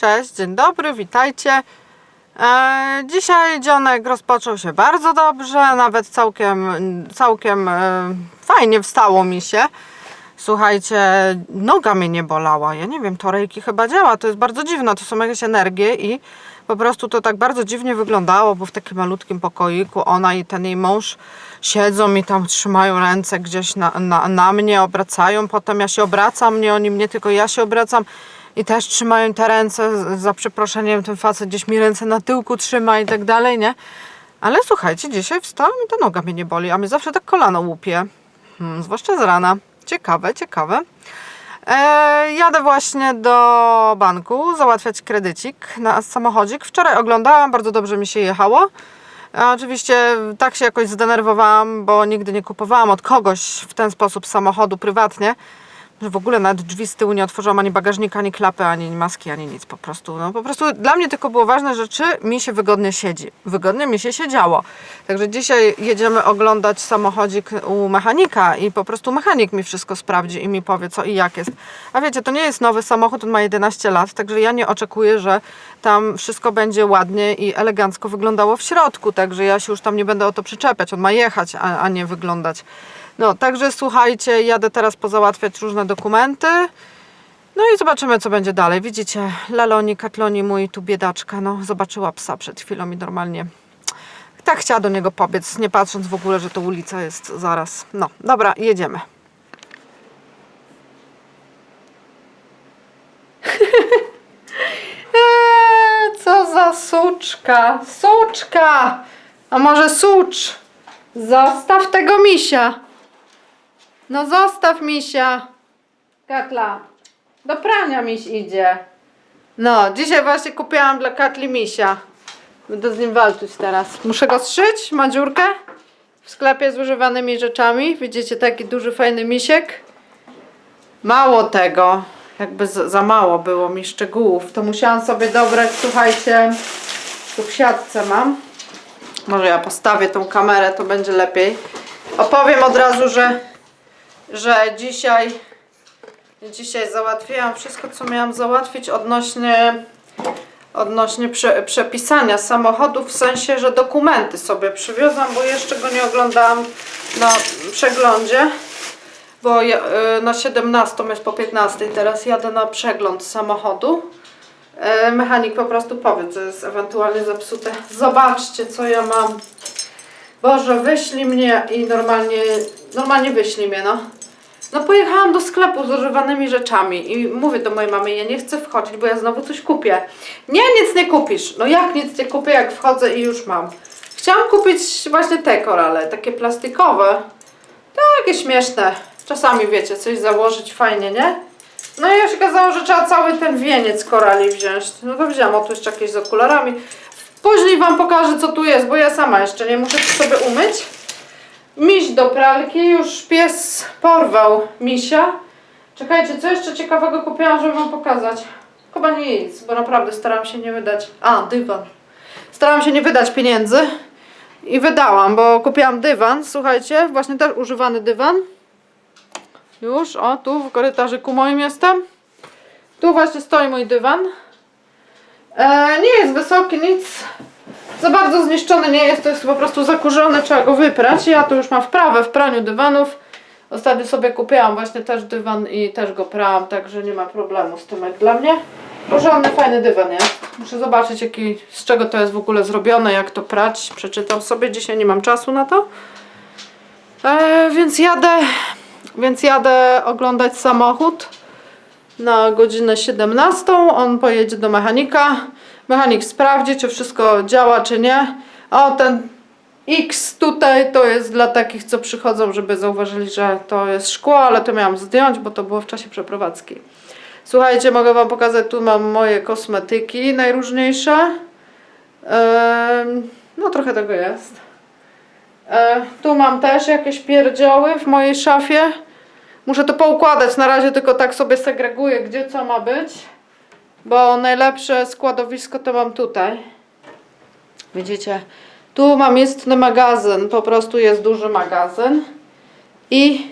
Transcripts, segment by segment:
Cześć, dzień dobry, witajcie. E, dzisiaj dzionek rozpoczął się bardzo dobrze, nawet całkiem, całkiem e, fajnie wstało mi się. Słuchajcie, noga mnie nie bolała. Ja nie wiem, to rejki chyba działa. To jest bardzo dziwne, to są jakieś energie i po prostu to tak bardzo dziwnie wyglądało, bo w takim malutkim pokoiku ona i ten jej mąż siedzą i tam trzymają ręce gdzieś na, na, na mnie, obracają. Potem ja się obracam, nie oni mnie, tylko ja się obracam. I też trzymają te ręce, za przeproszeniem ten facet gdzieś mi ręce na tyłku trzyma i tak dalej, nie? Ale słuchajcie, dzisiaj wstałam i ta noga mnie nie boli, a mnie zawsze tak kolano łupie. Hmm, zwłaszcza z rana. Ciekawe, ciekawe. E, jadę właśnie do banku załatwiać kredycik na samochodzik. Wczoraj oglądałam, bardzo dobrze mi się jechało. A oczywiście tak się jakoś zdenerwowałam, bo nigdy nie kupowałam od kogoś w ten sposób samochodu prywatnie, że w ogóle nawet drzwi z tyłu nie otworzyłam ani bagażnika, ani klapy, ani maski, ani nic po prostu. No po prostu dla mnie tylko było ważne, że czy mi się wygodnie siedzi. Wygodnie mi się siedziało. Także dzisiaj jedziemy oglądać samochodzik u mechanika i po prostu mechanik mi wszystko sprawdzi i mi powie co i jak jest. A wiecie, to nie jest nowy samochód, on ma 11 lat, także ja nie oczekuję, że tam wszystko będzie ładnie i elegancko wyglądało w środku, także ja się już tam nie będę o to przyczepiać, on ma jechać, a, a nie wyglądać. No, także słuchajcie, jadę teraz pozałatwiać różne dokumenty. No i zobaczymy, co będzie dalej. Widzicie, Laloni, Katloni, mój tu biedaczka, no, zobaczyła psa przed chwilą i normalnie tak chciała do niego pobiec, nie patrząc w ogóle, że to ulica jest zaraz. No, dobra, jedziemy. Eee, co za suczka, suczka, a może sucz? Zostaw tego misia. No zostaw misia. Katla, do prania miś idzie. No, dzisiaj właśnie kupiłam dla Katli misia. Będę z nim walczyć teraz. Muszę go strzyć, ma dziurkę w sklepie z używanymi rzeczami. Widzicie, taki duży, fajny misiek. Mało tego, jakby za mało było mi szczegółów, to musiałam sobie dobrać, słuchajcie, tu w siatce mam. Może ja postawię tą kamerę, to będzie lepiej. Opowiem od razu, że, że dzisiaj, dzisiaj załatwiłam wszystko, co miałam załatwić odnośnie odnośnie prze, przepisania samochodu, w sensie, że dokumenty sobie przywiozłam, bo jeszcze go nie oglądałam na przeglądzie, bo ja, y, na 17 jest po 15, teraz jadę na przegląd samochodu. Y, Mechanik po prostu powie, co jest ewentualnie zepsute. Zobaczcie, co ja mam. Boże, wyślij mnie i normalnie, normalnie wyślij mnie, no. No pojechałam do sklepu z używanymi rzeczami i mówię do mojej mamy, ja nie chcę wchodzić, bo ja znowu coś kupię. Nie, nic nie kupisz. No jak nic nie kupię, jak wchodzę i już mam. Chciałam kupić właśnie te korale, takie plastikowe. Takie śmieszne. Czasami wiecie, coś założyć fajnie, nie? No i ja się okazało, że trzeba cały ten wieniec korali wziąć. No to wziąłam, o tu jeszcze jakieś z okularami. Później wam pokażę co tu jest, bo ja sama jeszcze nie muszę sobie umyć. Miś do pralki, już pies porwał misia. Czekajcie, co jeszcze ciekawego kupiłam, żeby wam pokazać? Chyba nic, bo naprawdę staram się nie wydać. A, dywan. Starałam się nie wydać pieniędzy i wydałam, bo kupiłam dywan, słuchajcie, właśnie też używany dywan. Już, o, tu w korytarzyku moim jestem. Tu właśnie stoi mój dywan. E, nie jest wysoki, nic za bardzo zniszczony nie jest, to jest po prostu zakurzone, trzeba go wyprać. Ja tu już mam wprawę w praniu dywanów. Ostatnio sobie kupiłam właśnie też dywan i też go prałam, także nie ma problemu z tym jak dla mnie. Porządny, fajny dywan jest. Muszę zobaczyć jaki, z czego to jest w ogóle zrobione, jak to prać. Przeczytam sobie, dzisiaj nie mam czasu na to. E, więc jadę, więc jadę oglądać samochód na godzinę 17. On pojedzie do mechanika. Mechanik sprawdzi, czy wszystko działa, czy nie. O, ten X tutaj to jest dla takich, co przychodzą, żeby zauważyli, że to jest szkło, ale to miałam zdjąć, bo to było w czasie przeprowadzki. Słuchajcie, mogę Wam pokazać, tu mam moje kosmetyki najróżniejsze. No, trochę tego jest. E, tu mam też jakieś pierdzioły w mojej szafie. Muszę to poukładać, na razie tylko tak sobie segreguję, gdzie co ma być. Bo najlepsze składowisko to mam tutaj. Widzicie? Tu mam istny magazyn, po prostu jest duży magazyn. I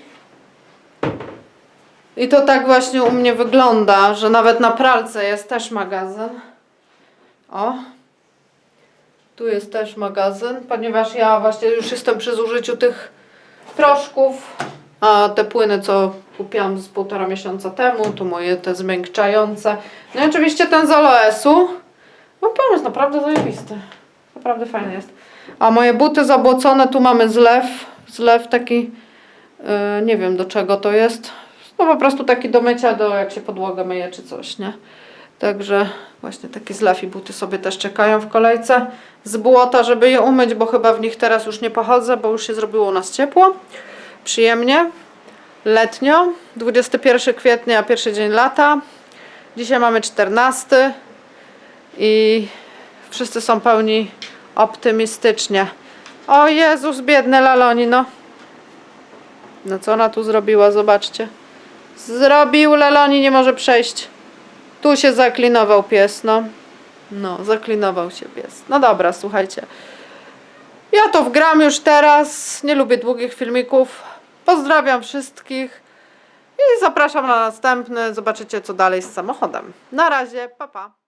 I to tak właśnie u mnie wygląda, że nawet na pralce jest też magazyn. O. Tu jest też magazyn, ponieważ ja właśnie już jestem przy zużyciu tych proszków, a te płyny, co kupiłam z półtora miesiąca temu, to moje te zmiękczające. No i oczywiście ten z Aloesu. No pomysł naprawdę zajebisty. Naprawdę fajny jest. A moje buty zabłocone, tu mamy zlew. Zlew taki, yy, nie wiem do czego to jest. No po prostu taki do mycia, do jak się podłogę myje czy coś, nie? Także właśnie taki zlew i buty sobie też czekają w kolejce z błota, żeby je umyć, bo chyba w nich teraz już nie pochodzę, bo już się zrobiło u nas ciepło. Przyjemnie. Letnio. 21 kwietnia, pierwszy dzień lata. Dzisiaj mamy 14 i wszyscy są pełni optymistycznie. O Jezus, biedny Laloni, no. No co ona tu zrobiła, zobaczcie. Zrobił Laloni, nie może przejść. Tu się zaklinował pies, no. No, zaklinował się pies. No dobra, słuchajcie. Ja to wgram już teraz. Nie lubię długich filmików. Pozdrawiam wszystkich. I zapraszam na następny. Zobaczycie, co dalej z samochodem. Na razie, pa pa.